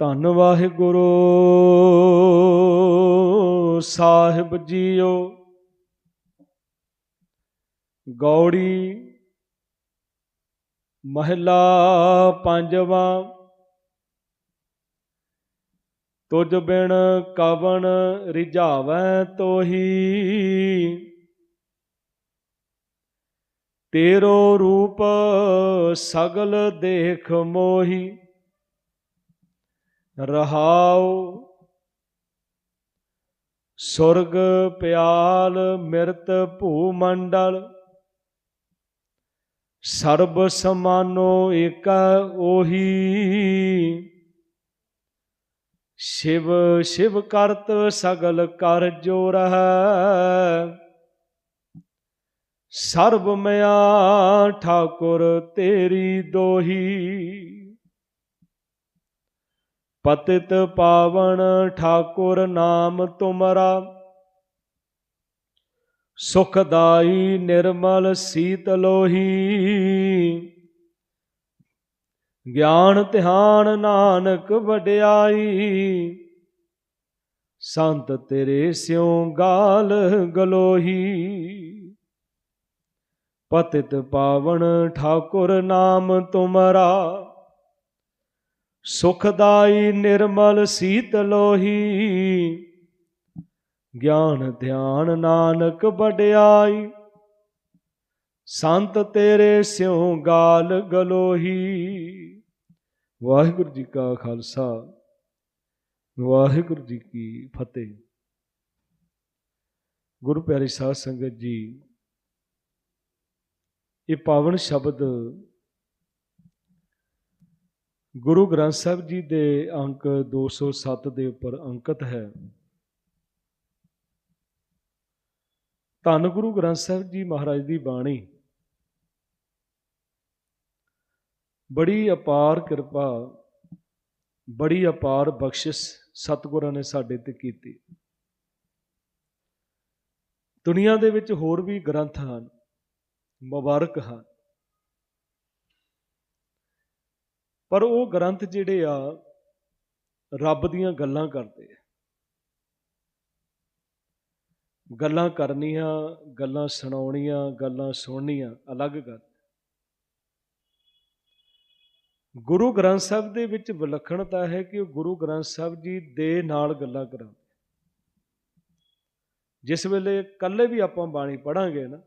ਧੰਨ ਵਾਹਿਗੁਰੂ। ਸਾਹਿਬ ਜੀਓ, ਗੌੜੀ ਮਹਿਲਾ ਪੰਜਵਾ, ਤੁਜ ਬਿਨ ਕਵਣ ਰਿਝਾਵੈ ਤੋਹੀ। ਤੇਰੋ ਰੂਪ ਸਗਲ ਦੇਖ ਮੋਹੀ। ਰਹਾਉ। ਸੁਰਗ ਪਿਆਲ ਮਿਰਤ ਭੂਮੰਡਲ, ਸਰਬ ਸਮਾਨੋ ਏਕ ਉਹੀ। ਸ਼ਿਵ ਸ਼ਿਵ ਕਰਤ ਸਗਲ ਕਰ ਜੋ ਰਹੈ। ਸਰਬ ਮਿਆ ਠਾਕੁਰ ਤੇਰੀ ਦੋਹੀ। ਪਤਿਤ ਪਾਵਨ ਠਾਕੁਰ ਨਾਮ ਤੁਮਰਾ। ਸੁਖਦਾਈ ਨਿਰਮਲ ਸੀਤਲੋਹੀ ਗਿਆਨ ਧਿਆਨ ਨਾਨਕ ਵਡਿਆਈ। ਸੰਤ ਤੇਰੇ ਸਿਉ ਗਾਲ ਗਲੋਹੀ। ਪਤਿਤ ਪਾਵਨ ਠਾਕੁਰ ਨਾਮ ਤੁਮਰਾ। ਸੁਖਦਾਈ ਨਿਰਮਲ ਸੀਤਲੋਹੀ ਗਿਆਨ ਧਿਆਨ ਨਾਨਕ ਵਡਿਆਈ। ਸੰਤ ਤੇਰੇ ਸਿਉ ਗਾਲ ਗਲੋਹੀ। ਵਾਹਿਗੁਰੂ ਜੀ ਕਾ ਖਾਲਸਾ, ਵਾਹਿਗੁਰੂ ਜੀ ਕੀ ਫਤਿਹ। ਗੁਰੂ ਪਿਆਰੀ ਸਾਧ ਸੰਗਤ ਜੀ, ਇਹ ਪਾਵਨ ਸ਼ਬਦ ਗੁਰੂ ਗ੍ਰੰਥ ਸਾਹਿਬ ਜੀ ਦੇ ਅੰਕ 207 ਦੇ ਉੱਪਰ ਅੰਕਿਤ ਹੈ। ਧੰਨ ਗੁਰੂ ਗ੍ਰੰਥ ਸਾਹਿਬ ਜੀ ਮਹਾਰਾਜ ਦੀ ਬਾਣੀ। ਬੜੀ ਅਪਾਰ ਕਿਰਪਾ, ਬੜੀ ਅਪਾਰ ਬਖਸ਼ਿਸ਼ ਸਤਿਗੁਰਾਂ ਨੇ ਸਾਡੇ ਤੇ ਕੀਤੀ। ਦੁਨੀਆ ਦੇ ਵਿੱਚ ਹੋਰ ਵੀ ਗ੍ਰੰਥ ਹਨ, ਮੁਬਾਰਕ ਹਨ। ਪਰ ਉਹ ਗ੍ਰੰਥ ਜਿਹੜੇ ਆ, ਰੱਬ ਦੀਆਂ ਗੱਲਾਂ ਕਰਦੇ ਆ। ਗੱਲਾਂ ਕਰਨੀਆਂ, ਗੱਲਾਂ ਸੁਣਾਉਣੀਆਂ, ਗੱਲਾਂ ਸੁਣਨੀਆਂ, ਅਲੱਗ ਗੱਲ। ਗੁਰੂ ਗ੍ਰੰਥ ਸਾਹਿਬ ਦੇ ਵਿੱਚ ਵਿਲੱਖਣਤਾ ਹੈ ਕਿ ਉਹ ਗੁਰੂ ਗ੍ਰੰਥ ਸਾਹਿਬ ਜੀ ਦੇ ਨਾਲ ਗੱਲਾਂ ਕਰਾਉਂਦੇ ਜਿਸ ਵੇਲੇ ਇਕੱਲੇ ਵੀ ਆਪਾਂ ਬਾਣੀ ਪੜਾਂਗੇ ਨਾ,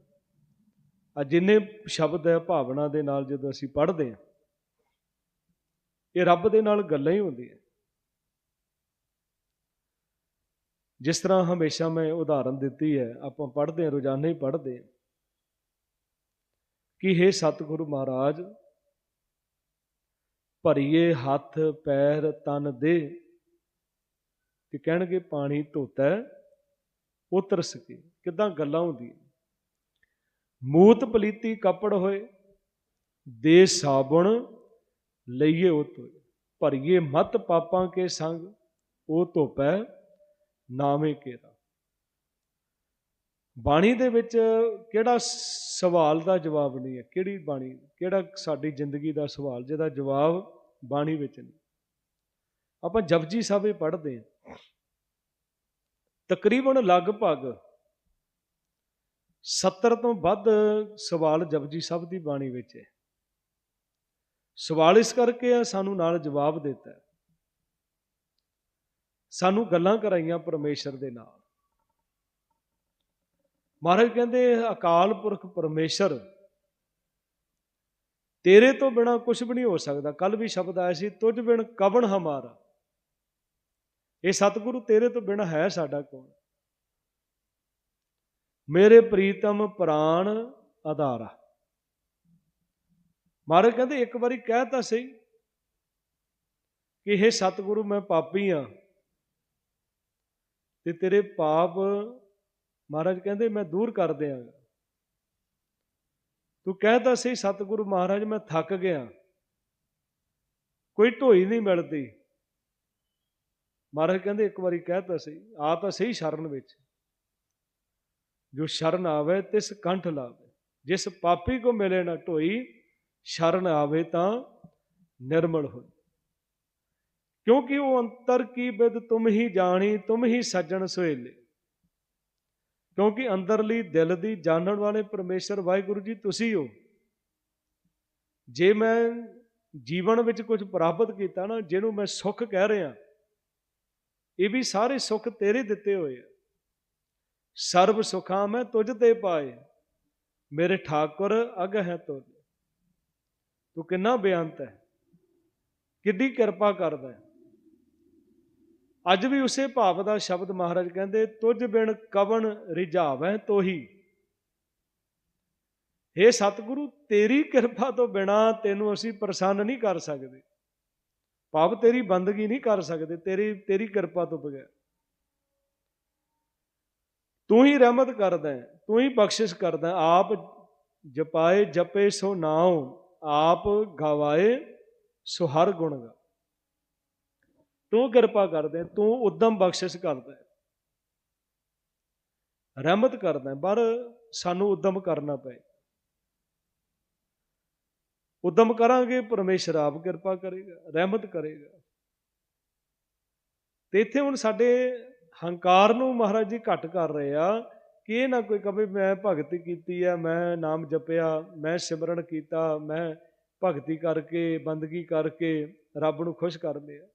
ਆ ਜਿੰਨੇ ਸ਼ਬਦ ਹੈ, ਭਾਵਨਾ ਦੇ ਨਾਲ ਜਦੋਂ ਅਸੀਂ ਪੜ੍ਹਦੇ ਹਾਂ ਇਹ ਰੱਬ ਦੇ ਨਾਲ ਗੱਲਾਂ ਹੀ ਹੁੰਦੀਆਂ। ਜਿਸ ਤਰ੍ਹਾਂ ਹਮੇਸ਼ਾ ਮੈਂ ਉਦਾਹਰਨ ਦਿੱਤੀ ਹੈ, ਆਪਾਂ ਪੜ੍ਹਦੇ ਹਾਂ, ਰੋਜ਼ਾਨਾ ਹੀ ਪੜ੍ਹਦੇ ਹਾਂ। ਕਿ हे ਸਤਿਗੁਰੂ ਮਹਾਰਾਜ, ਭਰੀਏ ਹੱਥ, ਪੈਰ, ਤਨ ਦੇ ਕਿ ਕਹਿਣਗੇ ਪਾਣੀ ਧੋਤਾ ਉਤਰ ਸਕੇ। ਕਿਦਾਂ ਗੱਲਾਂ ਹੁੰਦੀਆਂ। ਮੂਤ ਪਲੀਤੀ ਕੱਪੜ ਹੋਏ ਦੇ ਸਾਬਣ ਲਈਏ ਉਹ ਧੋਏ ਭਰੀਏ ਮਤ ਪਾਪਾਂ ਕੇ ਸੰਗ, ਉਹ ਧੋਪੈ ਨਾਵੇਂ ਕੇਰਾ। ਬਾਣੀ ਦੇ ਵਿੱਚ ਕਿਹੜਾ ਸਵਾਲ ਦਾ ਜਵਾਬ ਨਹੀਂ ਹੈ? ਕਿਹੜੀ ਬਾਣੀ, ਕਿਹੜਾ ਸਾਡੀ ਜ਼ਿੰਦਗੀ ਦਾ ਸਵਾਲ, ਜਿਹਦਾ ਜਵਾਬ ਬਾਣੀ ਵਿੱਚ ਨਹੀਂ? ਆਪਾਂ ਜਪਜੀ ਸਾਹਿਬ ਹੀ ਪੜ੍ਹਦੇ ਹਾਂ। ਤਕਰੀਬਨ ਲਗਭਗ 70 ਤੋਂ ਵੱਧ ਸਵਾਲ ਜਪਜੀ ਸਾਹਿਬ ਦੀ ਬਾਣੀ ਵਿੱਚ ਹੈ। ਸਵਾਲ ਇਸ ਕਰਕੇ ਆ, ਸਾਨੂੰ ਨਾਲ ਜਵਾਬ ਦਿੱਤਾ ਸਾਨੂੰ ਗੱਲਾਂ ਕਰਾਈਆਂ ਪਰਮੇਸ਼ਰ ਦੇ ਨਾਲ। ਮਹਾਰਾਜ ਕਹਿੰਦੇ, ਅਕਾਲ ਪੁਰਖ ਪਰਮੇਸ਼ਰ, ਤੇਰੇ ਤੋਂ ਬਿਨਾ ਕੁਝ ਵੀ ਨਹੀਂ ਹੋ ਸਕਦਾ। ਕੱਲ ਵੀ ਸ਼ਬਦ ਆਇਆ ਸੀ, ਤੁਝ ਬਿਨ ਕਵਣ ਹਮਾਰਾ? ਇਹ ਸਤਿਗੁਰੂ ਤੇਰੇ ਤੋਂ ਬਿਨਾ ਹੈ ਸਾਡਾ ਕੌਣ? ਮੇਰੇ ਪ੍ਰੀਤਮ ਪ੍ਰਾਣ ਆਧਾਰਾ। ਮਹਾਰਾਜ ਕਹਿੰਦੇ, ਇੱਕ ਵਾਰੀ ਕਹਿ ਤਾਂ ਸਹੀ ਕਿ ਇਹ ਸਤਿਗੁਰੂ, ਮੈਂ ਪਾਪੀ ਆ ਤੇ ਤੇਰੇ ਪਾਪ ਮਹਾਰਾਜ ਕਹਿੰਦੇ, ਮੈਂ ਦੂਰ ਕਰ ਦਿਆਂਗਾ। ਤੂੰ ਕਹਿਤਾ ਸੀ ਸਤਿਗੁਰੂ ਮਹਾਰਾਜ, ਮੈਂ ਥੱਕ ਗਿਆ। ਕੋਈ ਢੋਈ ਨਹੀਂ ਮਿਲਦੀ। ਮਹਾਰਾਜ ਕਹਿੰਦੇ, ਇੱਕ ਵਾਰੀ ਕਹਿਤਾ ਸੀ ਆ ਤਾਂ ਸਹੀ ਸ਼ਰਨ ਵਿੱਚ। ਜੋ ਸ਼ਰਨ ਆਵੇ, ਤਿਸ ਕੰਠ ਲਾਵੇ। ਜਿਸ ਪਾਪੀ ਕੋ ਮਿਲੇ ਨਾ ਢੋਈ ਸ਼ਰਨ ਆਵੇ ਤਾਂ ਨਿਰਮਲ ਹੋਏ। ਕਿਉਂਕਿ ਉਹ ਅੰਤਰ ਕੀ ਬਿਦ ਤੁਮ ਹੀ ਜਾਣੀ, ਤੁਮ ਹੀ ਸੱਜਣ ਸੁਹੇਲੇ। ਕਿਉਂਕਿ ਅੰਦਰਲੀ ਦਿਲ ਦੀ ਜਾਣਨ ਵਾਲੇ ਪਰਮੇਸ਼ਰ ਵਾਹਿਗੁਰੂ ਜੀ, ਤੁਸੀਂ ਹੋ। ਜੇ ਮੈਂ ਜੀਵਨ ਵਿੱਚ ਕੁਝ ਪ੍ਰਾਪਤ ਕੀਤਾ ਨਾ, ਜਿਹਨੂੰ ਮੈਂ ਸੁੱਖ ਕਹਿ ਰਿਹਾ, ਇਹ ਵੀ ਸਾਰੇ ਸੁੱਖ ਤੇਰੇ ਦਿੱਤੇ ਹੋਏ ਆ। ਸਰਬ ਸੁਖਾਂ ਮੈਂ ਤੁਝ ਤੇ ਪਾਏ, ਮੇਰੇ ਠਾਕੁਰ ਅਗ ਹੈ ਤੁਧ। ਤੂੰ ਕਿੰਨਾ ਬੇਅੰਤ ਹੈ? ਕਿੱਡੀ ਕਿਰਪਾ ਕਰਦਾ ਹੈ? ਅੱਜ ਵੀ ਉਸੇ ਭਾਵ ਦਾ ਸ਼ਬਦ ਮਹਾਰਾਜ ਕਹਿੰਦੇ, ਤੁਝ ਬਿਨ ਕਵਣ ਰਿਝਾਵੈ ਤੋਹੀ। हे ਸਤਿਗੁਰੂ, ਤੇਰੀ ਕਿਰਪਾ ਤੋਂ ਬਿਨਾ ਤੈਨੂੰ ਅਸੀਂ ਪ੍ਰਸੰਨ ਨਹੀਂ ਕਰ ਸਕਦੇ। ਭਾਵ ਤੇਰੀ ਬੰਦਗੀ ਨਹੀਂ ਕਰ ਸਕਦੇ, ਤੇਰੀ ਤੇਰੀ ਕਿਰਪਾ ਤੋਂ ਬਗੈਰ। ਤੂੰ ਹੀ ਰਹਿਮਤ ਕਰਦਾ ਤੂੰ ਹੀ ਬਖਸ਼ਿਸ਼ ਕਰਦਾ ਆਪ ਜਪਾਏ, ਜਪੇ ਸੋ ਨਾਉ। ਆਪ ਗਵਾਏ ਸੋ ਹਰ ਗੁਣ ਗਾ। ਤੂੰ ਕਿਰਪਾ ਕਰਦੇ, ਤੂੰ ਉਦਮ ਬਖਸ਼ਿਸ਼ ਕਰਦਾ ਰਹਿਮਤ ਕਰਦਾ ਪਰ ਸਾਨੂੰ ਉਦਮ ਕਰਨਾ ਪਏ। ਉਦਮ ਕਰਾਂਗੇ, ਪਰਮੇਸ਼ਰ ਆਪ ਕਿਰਪਾ ਕਰੇਗਾ, ਰਹਿਮਤ ਕਰੇਗਾ। ਤੇ ਇੱਥੇ ਹੁਣ ਸਾਡੇ ਹੰਕਾਰ ਨੂੰ ਮਹਾਰਾਜ ਜੀ ਘਟ ਕਰ ਰਹੇ ਆ। ਕਿ ਇਹ ਨਾ ਕੋਈ ਕਵੇ, ਮੈਂ ਭਗਤੀ ਕੀਤੀ ਹੈ ਮੈਂ ਨਾਮ ਜਪਿਆ, ਮੈਂ ਸਿਮਰਨ ਕੀਤਾ, ਮੈਂ ਭਗਤੀ ਕਰਕੇ, ਬੰਦਗੀ ਕਰਕੇ ਰੱਬ ਨੂੰ ਖੁਸ਼ ਕਰ ਲਿਆ।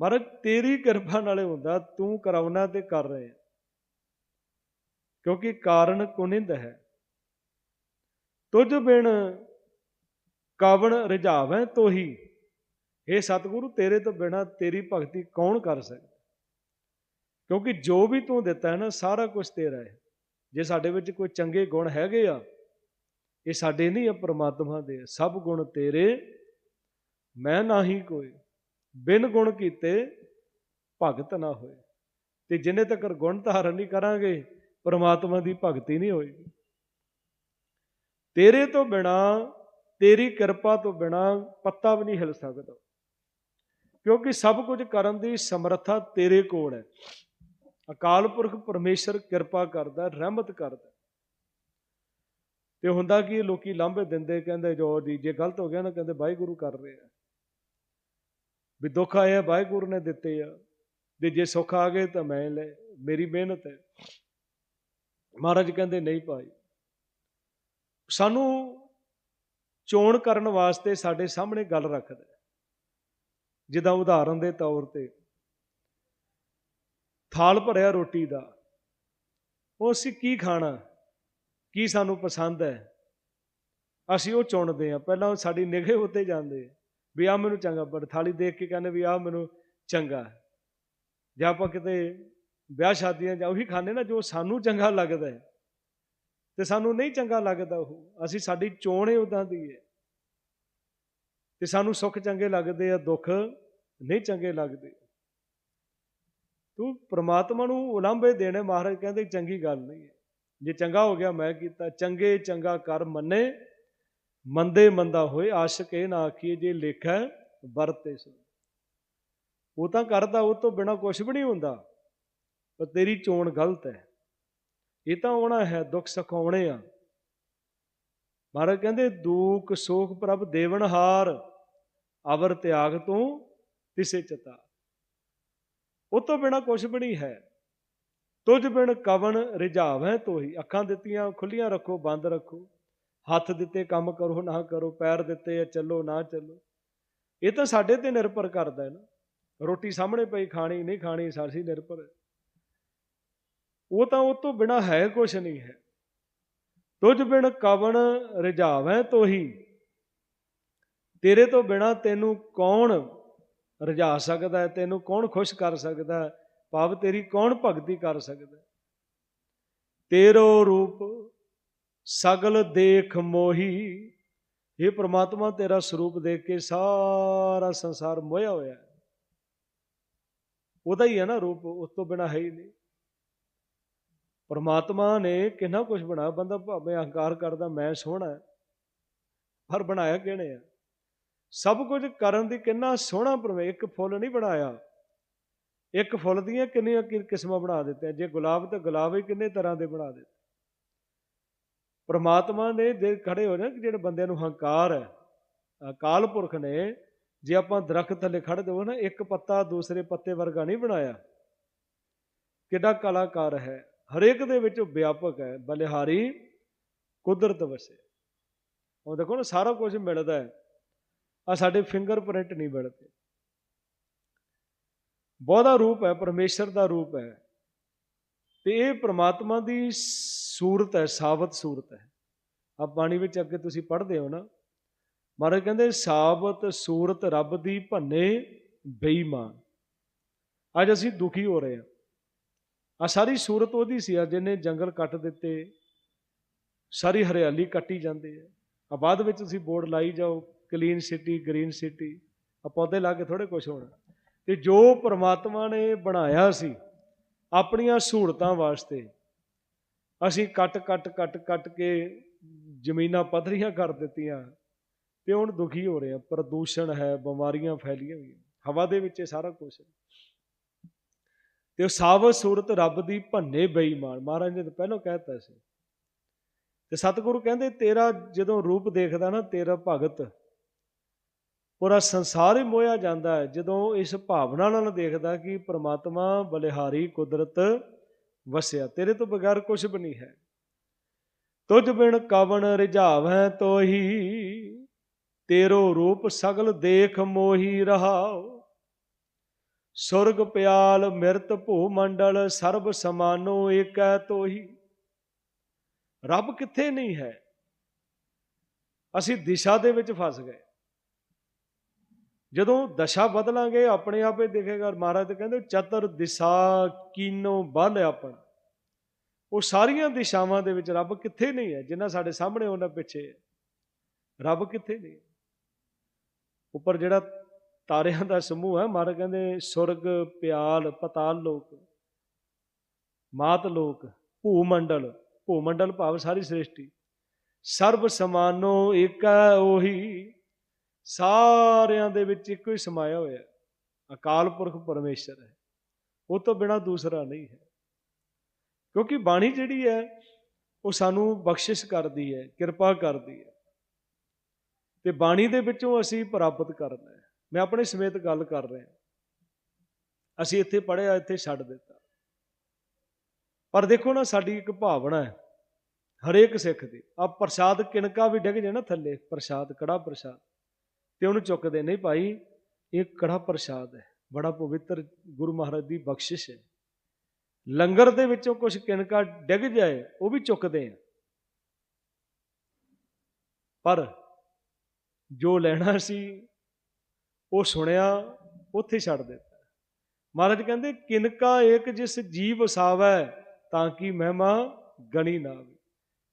ਮਹਾਰਾਜ, ਤੇਰੀ ਕਿਰਪਾ ਨਾਲੇ ਹੁੰਦਾ, ਤੂੰ ਕਰਾਉਣਾ ਤੇ ਕਰ ਰਹੇ। ਕਿਉਂਕਿ ਕਾਰਨ ਕੁਨਿੰਦ ਹੈ। ਤੁਝ ਬਿਨ ਕਾਵਣ ਰਿਝਾਵੈ ਤੋਹੀ। हे ਸਤਿਗੁਰੂ, ਤੇਰੇ ਤੋਂ ਬਿਨਾ ਤੇਰੀ ਭਗਤੀ ਕੌਣ ਕਰ ਸਕਦਾ? ਕਿਉਂਕਿ ਜੋ ਵੀ ਤੂੰ ਦਿੱਤਾ ਹੈ ਨਾ, ਸਾਰਾ ਕੁਝ ਤੇਰਾ ਹੈ। ਜੇ ਸਾਡੇ ਵਿੱਚ ਕੋਈ ਚੰਗੇ ਗੁਣ ਹੈਗੇ ਆ, ਇਹ ਸਾਡੇ ਨਹੀਂ ਆ ਪ੍ਰਮਾਤਮਾ ਦੇ ਸਭ ਗੁਣ ਤੇਰੇ, ਮੈਂ ਨਾਹੀ ਕੋਈ। ਬਿਨ ਗੁਣ ਕੀਤੇ ਭਗਤ ਨਾ ਹੋਏ। ਤੇ ਜਿੰਨੇ ਤੱਕ ਗੁਣ ਧਾਰਨ ਨਹੀਂ ਕਰਾਂਗੇ, ਪ੍ਰਮਾਤਮਾ ਦੀ ਭਗਤੀ ਨਹੀਂ ਹੋਏਗੀ। ਤੇਰੇ ਤੋਂ ਬਿਨਾ, ਤੇਰੀ ਕਿਰਪਾ ਤੋਂ ਬਿਨਾ ਪੱਤਾ ਵੀ ਨਹੀਂ ਹਿਲ ਸਕਦਾ। ਕਿਉਂਕਿ ਸਭ ਕੁਝ ਕਰਨ ਦੀ ਸਮਰੱਥਾ ਤੇਰੇ ਕੋਲ ਹੈ। ਅਕਾਲ ਪੁਰਖ ਪਰਮੇਸ਼ਰ ਕਿਰਪਾ ਕਰਦਾ, ਰਹਿਮਤ ਕਰਦਾ। ਤੇ ਹੁੰਦਾ ਕਿ, ਲੋਕੀ ਲਾਂਭੇ ਦਿੰਦੇ, ਕਹਿੰਦੇ ਜੋ ਜੀ, ਜੇ ਗਲਤ ਹੋ ਗਿਆ ਨਾ, ਕਹਿੰਦੇ ਵਾਹਿਗੁਰੂ ਕਰ ਰਹੇ। ਆ ਵੀ ਦੁੱਖ ਆਇਆ, ਵਾਹਿਗੁਰੂ ਨੇ ਦਿੱਤੇ ਆ। ਤੇ ਜੇ ਸੁੱਖ ਆ ਗਏ ਤਾਂ ਮੈਂ ਲੈ, ਮੇਰੀ ਮਿਹਨਤ ਹੈ। ਮਹਾਰਾਜ ਕਹਿੰਦੇ ਨਹੀਂ ਭਾਈ। ਸਾਨੂੰ ਚੋਣ ਕਰਨ ਵਾਸਤੇ ਸਾਡੇ ਸਾਹਮਣੇ ਗੱਲ ਰੱਖਦਾ ਜਿੱਦਾਂ ਉਦਾਹਰਨ ਦੇ ਤੌਰ ਤੇ ਥਾਲ ਭਰਿਆ ਰੋਟੀ ਦਾ। ਉਹ ਅਸੀਂ ਕੀ ਖਾਣਾ? ਕੀ ਸਾਨੂੰ ਪਸੰਦ ਹੈ? ਅਸੀਂ ਉਹ ਚੁਣਦੇ ਆ ਪਹਿਲਾਂ ਸਾਡੀ ਨਿਗਾਹ ਉੱਤੇ ਜਾਂਦੇ ਵੀ ਆ ਮੈਨੂੰ ਚੰਗਾ ਪਰ ਥਾਲੀ ਦੇਖ ਕੇ ਕਹਿੰਦੇ ਵੀ ਆ ਮੈਨੂੰ ਚੰਗਾ। ਜਾਂ ਆਪਾਂ ਕਿਤੇ ਵਿਆਹ ਸ਼ਾਦੀਆਂ ਜਾਂ ਉਹੀ ਖਾਣੇ ਨਾ ਜੋ ਸਾਨੂੰ ਚੰਗਾ ਲੱਗਦਾ ਹੈ। ਤੇ ਸਾਨੂੰ ਨਹੀਂ ਚੰਗਾ ਲੱਗਦਾ ਉਹ। ਅਸੀਂ ਸਾਡੀ ਚੋਣ ਹੀ ਉਦਾਂ ਦੀ ਹੈ। ਤੇ ਸਾਨੂੰ ਸੁੱਖ ਚੰਗੇ ਲੱਗਦੇ ਆ, ਦੁੱਖ ਨਹੀਂ ਚੰਗੇ ਲੱਗਦੇ। ਤੂੰ ਪ੍ਰਮਾਤਮਾ ਨੂੰ ਉਲੰਭੇ ਦੇਣੇ ਮਹਾਰਾਜ ਕਹਿੰਦੇ ਚੰਗੀ ਗੱਲ ਨਹੀਂ ਹੈ। ਜੇ ਚੰਗਾ ਹੋ ਗਿਆ ਮੈਂ ਕੀਤਾ, ਚੰਗੇ ਚੰਗਾ ਕਰ ਮੰਨੇ, ਮੰਦੇ ਮੰਦਾ ਹੋਏ, ਆਸ਼ਿਕ ਇਹ ਨਾ ਆਖੀਏ ਜੇ ਲੇਖਾ ਵਰਤੇ ਸੋ ਉਹ ਤਾਂ ਕਰਦਾ, ਉਹ ਤੋਂ ਬਿਨਾ ਕੁਝ ਵੀ ਨਹੀਂ ਹੁੰਦਾ, ਪਰ ਤੇਰੀ ਚੋਣ ਗਲਤ ਹੈ। ਇਹ ਤਾਂ ਆਉਣਾ ਹੈ, ਦੁੱਖ ਸਖਾਉਣੇ ਆ। ਮਹਾਰਾਜ ਕਹਿੰਦੇ, ਦੂਖ, ਸੋਖ ਪ੍ਰਭ ਦੇਵਨਹਾਰ ਅਵਰ ਤਿਆਗ ਤੂੰ ਤਿਸੇ ਚਤਾ। ਉਹ ਤੋਂ ਬਿਨਾ ਕੁਝ ਵੀ ਨਹੀਂ ਹੈ। ਤੁਝ ਬਿਨ ਕਵਨ ਰਿਝਾਵੈ ਤੋਹੀ। ਅੱਖਾਂ ਦਿੱਤੀਆਂ ਖੁੱਲੀਆਂ ਰੱਖੋ, ਬੰਦ ਰੱਖੋ। ਹੱਥ ਦਿੱਤੇ, ਕੰਮ ਕਰੋ, ਨਾ ਕਰੋ। ਪੈਰ ਦਿੱਤੇ, ਚੱਲੋ, ਨਾ ਚੱਲੋ। ਇਹ ਤਾਂ ਸਾਡੇ ਤੇ ਨਿਰਭਰ ਕਰਦਾ ਹੈ ਨਾ। ਰੋਟੀ ਸਾਹਮਣੇ ਪਈ, ਖਾਣੀ ਨਹੀਂ ਖਾਣੀ ਸਾਡੀ ਨਿਰਭਰ ਉਹ ਤਾਂ ਉਹ ਤੋਂ ਬਿਨਾ ਹੈ ਕੁਛ ਨਹੀਂ ਹੈ। ਤੁਝ ਬਿਨ ਕਵਨ ਰਿਝਾਵੈ ਤੋਹੀ। ਤੇਰੇ ਤੋਂ ਬਿਨਾ ਤੈਨੂੰ ਕੌਣ ਰਜਾ ਸਕਦਾ ਹੈ, ਤੈਨੂੰ ਕੌਣ ਖੁਸ਼ ਕਰ ਸਕਦਾ ਹੈ? ਭਾਵ ਤੇਰੀ ਕੌਣ ਭਗਤੀ ਕਰ ਸਕਦਾ ਹੈ? ਤੇਰੋ ਰੂਪ ਸਗਲ ਦੇਖ ਮੋਹੀ। ਇਹ ਪ੍ਰਮਾਤਮਾ, ਤੇਰਾ ਸਰੂਪ ਦੇਖ ਕੇ ਸਾਰਾ ਸੰਸਾਰ ਮੋਇਆ ਹੋਇਆ ਹੈ। ਉਹਦਾ ਹੀ ਹੈ ਨਾ ਰੂਪ, ਉਸ ਤੋਂ ਬਿਨਾ ਹੈ ਹੀ ਨਹੀਂ। ਪਰਮਾਤਮਾ ਨੇ ਕਿੰਨਾ ਕੁਝ ਬਣਾਇਆ। ਬੰਦਾ ਭਾਵੇਂ ਅਹੰਕਾਰ ਕਰਦਾ, ਮੈਂ ਸੋਹਣਾ ਪਰ ਬਣਾਇਆ ਕਿਹਨੇ ਆ? ਸਭ ਕੁਝ ਕਰਨ ਦੀ ਕਿੰਨਾ ਸੋਹਣਾ ਪਰਮੇ ਇੱਕ ਫੁੱਲ ਨਹੀਂ ਬਣਾਇਆ। ਇੱਕ ਫੁੱਲ ਦੀਆਂ ਕਿੰਨੀਆਂ ਕਿਸਮਾਂ ਬਣਾ ਦਿੱਤੀਆਂ। ਜੇ ਗੁਲਾਬ ਤਾਂ ਗੁਲਾਬ ਹੀ ਕਿੰਨੇ ਤਰ੍ਹਾਂ ਦੇ ਬਣਾ ਦਿੱਤੇ। ਪਰਮਾਤਮਾ ਨੇ ਦੇ ਖੜੇ ਹੋ ਨਾ ਕਿ ਜਿਹੜੇ ਬੰਦਿਆਂ ਨੂੰ ਹੰਕਾਰ ਹੈ ਅਕਾਲ ਪੁਰਖ ਨੇ, ਜੇ ਆਪਾਂ ਦਰਖਤ ਥੱਲੇ ਖੜਦੇ ਹੋ ਨਾ, ਇੱਕ ਪੱਤਾ ਦੂਸਰੇ ਪੱਤੇ ਵਰਗਾ ਨਹੀਂ ਬਣਾਇਆ। ਕਿੱਡਾ ਕਲਾਕਾਰ ਹੈ। ਹਰੇਕ ਦੇ ਵਿੱਚ ਵਿਆਪਕ ਹੈ। ਬਲਿਹਾਰੀ ਕੁਦਰਤ ਵਸੇ। ਉਹ ਦੇਖੋ ਨਾ, ਸਾਰਾ ਕੁਝ ਮਿਲਦਾ ਹੈ। ਆ ਸਾਡੇ ਫਿੰਗਰਪ੍ਰਿੰਟ ਨਹੀਂ ਮਿਲਦੇ ਬਹੁਤਾ ਰੂਪ ਹੈ, ਪਰਮੇਸ਼ਰ ਦਾ ਰੂਪ ਹੈ। ਤੇ ਇਹ ਪ੍ਰਮਾਤਮਾ ਦੀ ਸੂਰਤ ਹੈ, ਸਾਬਤ ਸੂਰਤ ਹੈ। ਆ ਬਾਣੀ ਵਿੱਚ ਅੱਗੇ ਤੁਸੀਂ ਪੜ੍ਹਦੇ ਹੋ ਨਾ। ਮਹਾਰਾਜ ਕਹਿੰਦੇ, ਸਾਬਤ ਸੂਰਤ ਰੱਬ ਦੀ ਭੰਨੇ ਬੇਈਮਾਨ। ਅੱਜ ਅਸੀਂ ਦੁਖੀ ਹੋ ਰਹੇ ਹਾਂ। ਆ ਸਾਰੀ ਸੂਰਤ ਉਹਦੀ ਸੀ ਆ ਜਿਹਨੇ ਜੰਗਲ ਕੱਟ ਦਿੱਤੇ। ਸਾਰੀ ਹਰਿਆਲੀ ਕੱਟੀ ਜਾਂਦੀ ਹੈ। ਆ ਬਾਅਦ ਵਿੱਚ ਤੁਸੀਂ ਬੋਰਡ ਲਾਈ ਜਾਓ। ਕਲੀਨ ਸਿਟੀ ਗ੍ਰੀਨ ਸਿਟੀ ਆ ਪੌਦੇ ਲਾ ਕੇ ਥੋੜੇ ਕੁਝ ਹੋਣਾ। ਤੇ ਜੋ ਪ੍ਰਮਾਤਮਾ ਨੇ ਬਣਾਇਆ ਸੀ, ਆਪਣੀਆਂ ਸਹੂਲਤਾਂ ਵਾਸਤੇ, ਅਸੀਂ ਕੱਟ ਕੱਟ ਕੱਟ ਕੱਟ ਕੇ ਜ਼ਮੀਨਾਂ ਪੱਧਰੀਆਂ ਕਰ ਦਿੱਤੀਆਂ, ਤੇ ਹੁਣ ਦੁਖੀ ਹੋ ਰਹੇ ਆ। ਪ੍ਰਦੂਸ਼ਣ ਹੈ, ਬਿਮਾਰੀਆਂ ਫੈਲੀਆਂ ਹੋਈਆਂ। ਹਵਾ ਦੇ ਵਿੱਚ ਇਹ ਸਾਰਾ ਕੁਝ ਹੈ। ਤੇ ਉਹ ਸਾਵਤ ਸੂਰਤ ਰੱਬ ਦੀ ਭੰਨੇ ਬੇਈਮਾਨ। ਮਹਾਰਾਜ ਨੇ ਤਾਂ ਪਹਿਲਾਂ ਕਹਿਤਾ ਸੀ। ਤੇ ਸਤਿਗੁਰੂ ਕਹਿੰਦੇ, ਤੇਰਾ ਜਦੋਂ ਰੂਪ ਦੇਖਦਾ ਨਾ, ਤੇਰਾ ਭਗਤ ਪੂਰਾ ਸੰਸਾਰ ਹੀ ਮੋਇਆ ਜਾਂਦਾ ਹੈ। ਜਦੋਂ ਇਸ ਭਾਵਨਾ ਨਾਲ ਦੇਖਦਾ ਕਿ ਪ੍ਰਮਾਤਮਾ ਬਲਿਹਾਰੀ ਕੁਦਰਤ ਵਸਿਆ, ਤੇਰੇ ਤੋਂ ਬਗੈਰ ਕੁਝ ਵੀ ਨਹੀਂ ਹੈ। ਤੁਝ ਬਿਨ ਕਵਣ ਰਿਝਾਵੈ ਤੋਹੀ, ਤੇਰੋ ਰੂਪ ਸਗਲ ਦੇਖ ਮੋਹੀ ਰਹਾਓ ਸੁਰਗ ਪਿਆਲ ਮਿਰਤ ਭੂ ਮੰਡਲ ਸਰਬ ਸਮਾਨੋ ਏਕੈ ਤੋਹੀ। ਰੱਬ ਕਿੱਥੇ ਨਹੀਂ ਹੈ? ਅਸੀਂ ਦਿਸ਼ਾ ਦੇ ਵਿੱਚ ਫਸ ਗਏ। ਜਦੋਂ ਦਸ਼ਾ ਬਦਲਾਂਗੇ, ਆਪਣੇ ਆਪ ਹੀ ਦਿਖੇਗਾ। ਮਹਾਰਾਜ ਕਹਿੰਦੇ, ਚਤਰ ਦਿਸ਼ਾ ਕੀਨੋ ਬਲ ਆਪਣਾ। ਉਹ ਸਾਰੀਆਂ ਦਿਸ਼ਾਵਾਂ ਦੇ ਵਿੱਚ ਰੱਬ ਕਿੱਥੇ ਨਹੀਂ ਹੈ, ਜਿੰਨਾ ਸਾਡੇ ਸਾਹਮਣੇ ਉਹਨਾਂ ਪਿੱਛੇ ਹੈ। ਰੱਬ ਕਿੱਥੇ ਨਹੀਂ ਉੱਪਰ ਜਿਹੜਾ ਤਾਰਿਆਂ ਦਾ ਸਮੂਹ ਹੈ, ਮਹਾਰਾਜ ਕਹਿੰਦੇ, ਸੁਰਗ, ਪਿਆਲ, ਪਤਾਲ ਲੋਕ, ਮਾਤ ਲੋਕ, ਭੂਮੰਡਲ ਭੂ ਮੰਡਲ ਭਾਵ ਸਾਰੀ ਸ੍ਰਿਸ਼ਟੀ। ਸਰਬ ਸਮਾਨੋ ਏਕਾ ਉਹੀ। ਸਾਰਿਆਂ ਦੇ ਵਿੱਚ ਇੱਕੋ ਹੀ ਸਮਾਇਆ ਹੋਇਆ ਹੈ। ਅਕਾਲ ਪੁਰਖ ਪਰਮੇਸ਼ਰ ਹੈ। ਉਹ ਤੋਂ ਬਿਨਾ ਦੂਸਰਾ ਨਹੀਂ ਹੈ। ਕਿਉਂਕਿ ਬਾਣੀ ਜਿਹੜੀ ਹੈ, ਉਹ ਸਾਨੂੰ ਬਖਸ਼ਿਸ਼ ਕਰਦੀ ਹੈ, ਕਿਰਪਾ ਕਰਦੀ ਹੈ। ਤੇ ਬਾਣੀ ਦੇ ਵਿੱਚੋਂ ਅਸੀਂ ਪ੍ਰਾਪਤ ਕਰਨਾ ਹੈ। ਮੈਂ ਆਪਣੇ ਸਮੇਤ ਗੱਲ ਕਰ ਰਿਹਾ ਅਸੀਂ ਇੱਥੇ ਪੜਿਆ ਇੱਥੇ ਛੱਡ ਦਿੱਤਾ। ਪਰ ਦੇਖੋ ਨਾ, ਸਾਡੀ ਇੱਕ ਭਾਵਨਾ ਹੈ, ਹਰੇਕ ਸਿੱਖ ਦੀ। ਆ ਪ੍ਰਸ਼ਾਦ ਕਿਣਕਾ ਵੀ ਡਿੱਗ ਜੇ ਨਾ ਥੱਲੇ, ਪ੍ਰਸ਼ਾਦ, ਕੜਾ ਪ੍ਰਸ਼ਾਦ। ਤੇ ਉਹਨੂੰ ਚੁੱਕਦੇ ਨਹੀਂ ਭਾਈ, ਇਹ ਕੜਾ ਪ੍ਰਸ਼ਾਦ ਹੈ, ਬੜਾ ਪਵਿੱਤਰ ਗੁਰੂ ਮਹਾਰਾਜ ਦੀ ਬਖਸ਼ਿਸ਼ ਹੈ। ਲੰਗਰ ਦੇ ਵਿੱਚੋਂ ਕੁਝ ਕਿਨਕਾ ਡਿੱਗ ਜਾਏ, ਉਹ ਵੀ ਚੁੱਕਦੇ ਆ। ਪਰ ਜੋ ਲੈਣਾ ਸੀ, ਉਹ ਸੁਣਿਆ, ਉੱਥੇ ਛੱਡ ਦਿੱਤਾ। ਮਹਾਰਾਜ ਕਹਿੰਦੇ, ਕਿਨਕਾ ਏਕ ਜਿਸ ਜੀਵ ਵਸਾਵੈ ਤਾਂ ਕਿ ਮਹਿਮਾ ਗਣੀ ਨਾ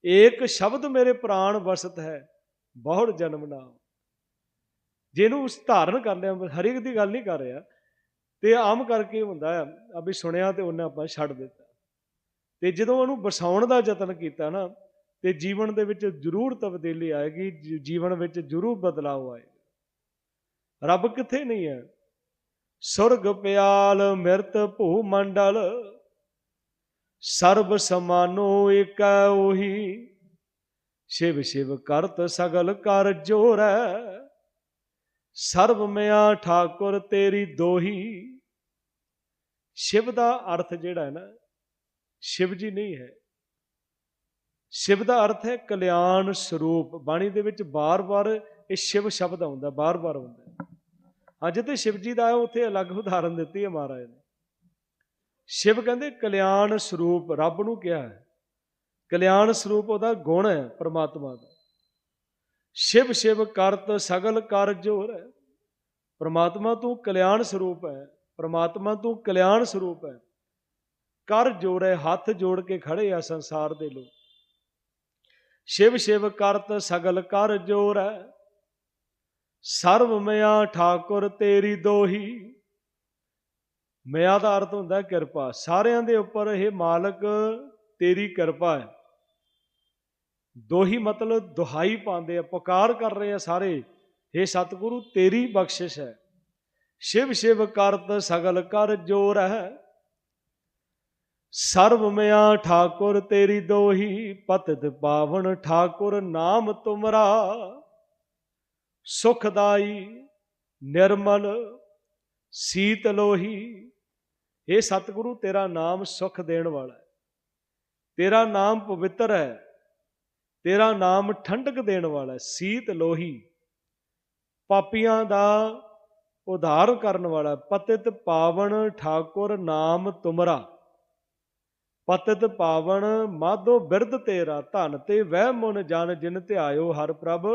ਏਕ ਸ਼ਬਦ ਮੇਰੇ ਪ੍ਰਾਣ ਵਸਤ ਹੈ, ਬਹੁੜ ਜਨਮ ਨਾਮ। ਜਿਹਨੂੰ ਧਾਰਨ ਕਰ ਲਿਆ ਹਰੇਕ ਦੀ ਗੱਲ ਨਹੀਂ ਕਰ ਰਿਹਾ, ਤੇ ਆਮ ਕਰਕੇ ਹੁੰਦਾ ਹੈ ਅਭੀ ਸੁਣਿਆ ਤੇ ਉਹਨੇ ਆਪਾਂ ਛੱਡ ਦਿੱਤਾ। ਤੇ ਜਦੋਂ ਉਹਨੂੰ ਵਸਾਉਣ ਦਾ ਯਤਨ ਕੀਤਾ ਨਾ, ਤੇ ਜੀਵਨ ਦੇ ਵਿੱਚ ਜ਼ਰੂਰ ਤਬਦੀਲੀ ਆਏਗੀ ਜੀਵਨ ਵਿੱਚ ਜ਼ਰੂਰ ਬਦਲਾਅ ਆਏਗਾ। ਰੱਬ ਕਿੱਥੇ ਨਹੀਂ ਹੈ? ਸੁਰਗ ਪਿਆਲ ਮਿਰਤ ਭੂ ਮੰਡਲ, ਸਰਬ ਸਮਾਨੋ ਏਕੈ ਉਹੀ ਸ਼ਿਵ ਸ਼ਿਵ ਕਰਤ ਸਗਲ ਕਰ ਜੋਰੈ। ਸਰਬ ਮਿਆ ਠਾਕੁਰ ਤੇਰੀ ਦੋਹੀ। ਸ਼ਿਵ ਦਾ ਅਰਥ ਜਿਹੜਾ ਹੈ ਨਾ, ਸ਼ਿਵ ਜੀ ਨਹੀਂ ਹੈ। ਸ਼ਿਵ ਦਾ ਅਰਥ ਹੈ ਕਲਿਆਣ ਸਰੂਪ। ਬਾਣੀ ਦੇ ਵਿੱਚ ਬਾਰ-ਬਾਰ ਇਹ ਸ਼ਿਵ ਸ਼ਬਦ ਆਉਂਦਾ, ਬਾਰ-ਬਾਰ ਆਉਂਦਾ ਹਾਂ। ਜਿੱਥੇ ਸ਼ਿਵ ਜੀ ਦਾ ਉੱਥੇ ਅਲੱਗ ਉਦਾਹਰਨ ਦਿੱਤੀ ਹੈ ਮਹਾਰਾਜ ਨੇ। ਸ਼ਿਵ ਕਹਿੰਦੇ ਕਲਿਆਣ ਸਰੂਪ, ਰੱਬ ਨੂੰ ਕਿਹਾ ਹੈ। ਕਲਿਆਣ ਸਰੂਪ ਉਹਦਾ ਗੁਣ ਹੈ, ਪਰਮਾਤਮਾ ਦਾ। ਸ਼ਿਵ ਸ਼ਿਵ ਕਰਤ ਸਗਲ ਕਰ ਜੋਰ ਹੈ। ਪ੍ਰਮਾਤਮਾ ਤੂੰ ਕਲਿਆਣ ਸਰੂਪ ਹੈ। ਪ੍ਰਮਾਤਮਾ ਤੂੰ ਕਲਿਆਣ ਸਰੂਪ ਹੈ। ਕਰ ਜੋੜੇ ਹੱਥ ਜੋੜ ਕੇ ਖੜੇ ਆ ਸੰਸਾਰ ਦੇ ਲੋਕ। ਸ਼ਿਵ ਸ਼ਿਵ ਕਰਤ ਸਗਲ ਕਰ ਜੋਰੈ ਸਰਬ ਮਿਆ ਠਾਕੁਰ ਤੇਰੀ ਦੋਹੀ। ਮਿਆ ਦਾ ਅਰਥ ਹੁੰਦਾ ਕਿਰਪਾ। ਸਾਰਿਆਂ ਦੇ ਉੱਪਰ ਇਹ ਮਾਲਕ ਤੇਰੀ ਕਿਰਪਾ ਹੈ। ਦੋਹੀ ਮਤਲਬ ਦੁਹਾਈ ਪਾਉਂਦੇ ਆ, ਪੁਕਾਰ ਕਰ ਰਹੇ ਆ ਸਾਰੇ। हे ਸਤਿਗੁਰੂ, ਤੇਰੀ ਬਖਸ਼ਿਸ਼ ਹੈ। ਸ਼ਿਵ ਸ਼ਿਵ ਕਰਤ ਸਗਲ ਕਰ ਜੋਰ ਹੈ। ਸਰਬ ਮਿਆ ਠਾਕੁਰ ਤੇਰੀ ਦੋਹੀ, ਪਤਿਤ ਪਾਵਨ ਠਾਕੁਰ ਨਾਮ ਤੁਮਰਾ। ਸੁਖਦਾਈ, ਨਿਰਮਲ, ਸੀਤ ਲੋਹੀ। ਇਹ ਸਤਿਗੁਰੂ, ਤੇਰਾ ਨਾਮ ਸੁਖ ਦੇਣ ਵਾਲਾ ਹੈ। ਤੇਰਾ ਨਾਮ ਪਵਿੱਤਰ ਹੈ। ਤੇਰਾ ਨਾਮ ਠੰਡਕ ਦੇਣ ਵਾਲਾ ਸੀਤ ਲੋਹੀ। ਪਾਪੀਆਂ ਦਾ ਉਧਾਰ ਕਰਨ ਵਾਲਾ ਪਤਿਤ ਪਾਵਨ ਠਾਕੁਰ ਨਾਮ ਤੁਮਰਾ। ਪਤਿਤ ਪਾਵਨ ਮਾਧੋ ਬਿਰਧ ਤੇਰਾ, ਧਨ ਤੇ ਵਹਿ ਮਨ ਜਨ ਜਿਨ ਧਿਆਇਓ ਹਰ ਪ੍ਰਭ